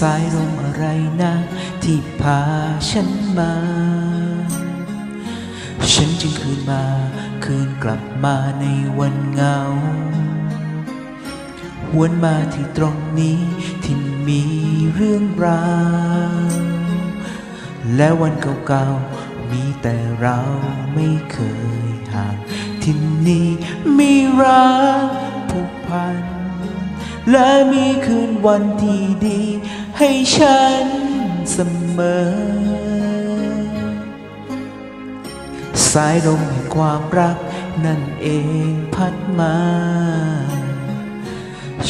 สายลมอะไรนะที่พาฉันมา ฉันจึงคืนมา คืนกลับมาในวันเงาหวนมาที่ตรงนี้ที่มีเรื่องราว และวันเก่าๆมีแต่เราไม่เคยห่างที่นี่มีรักผูกพัน และมีคืนวันที่ดี ให้ฉันเสมอ สายลมแห่งความรักนั่นเองพัดมา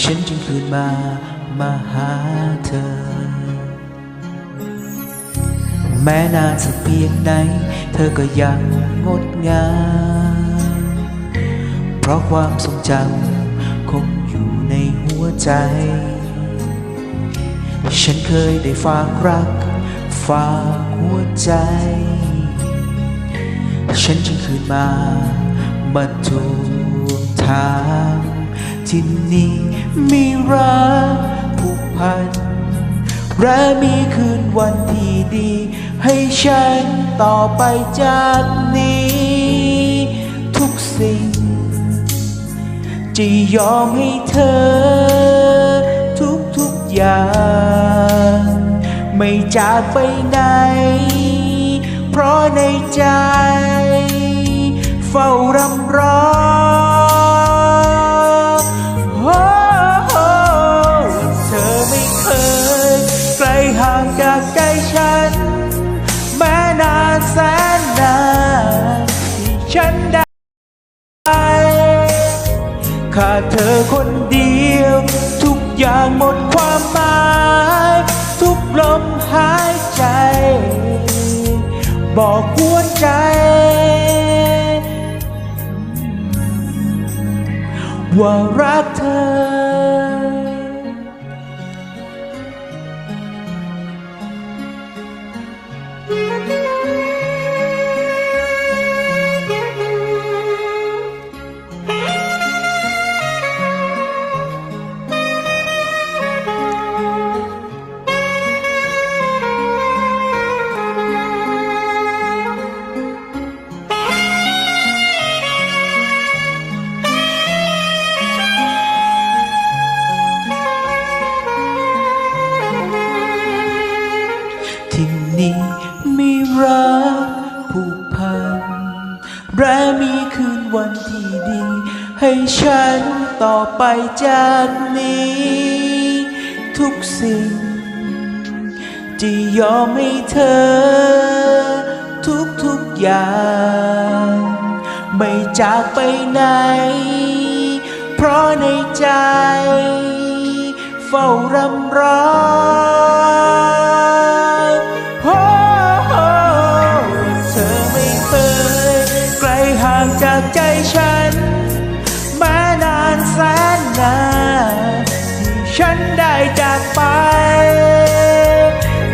ฉันจึงคืนมามาหาเธอ แม้นานสักเพียงไหน เธอก็ยังงดงาม เพราะความทรงจำคง ใจ ฉันเคยได้ฝากรัก ฝากหัวใจ ฉันจึงคืนมามาทวงทางที่นี่มีรักผูกพัน และมีคืนวันที่ดี ให้ฉันต่อไปจากนี้ จะยอมให้เธอ ทุกทุกอย่าง ไม่จากไปไหน เพราะในใจ เฝ้ารำร้องเธอไม่เคยไกลห่างจากใจฉัน แม้นานแสนนานที่ฉันได้ ขาดเธอคนเดียว ทุกอย่างหมดความหมาย ทุกลมหายใจ บอกหัวใจ ว่ารักเธอ นี่มีรักผูกพันและมีคืนวันที่ดี ให้ฉันต่อไปจากนี้ ทุกสิ่ง จะยอมให้เธอ ทุกทุกๆอย่าง ไม่จากไปไหน เพราะในใจ เฝ้ารำร้อง จากใจฉันแม้นานแสนนานที่ฉันได้จากไป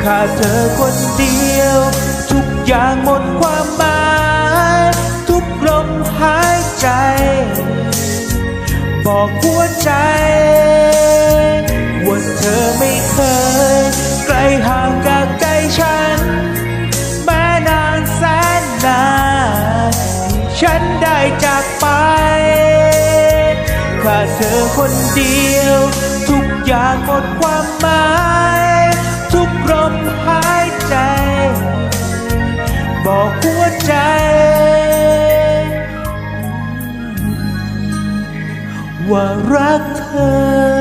ขาดเธอคนเดียว ทุกอย่างหมดความหมายทุกลมหายใจ บอกหัวใจ เธอคนเดียว ทุกอย่างหมดความหมาย ทุกลมหายใจ บอกหัวใจ ว่ารักเธอ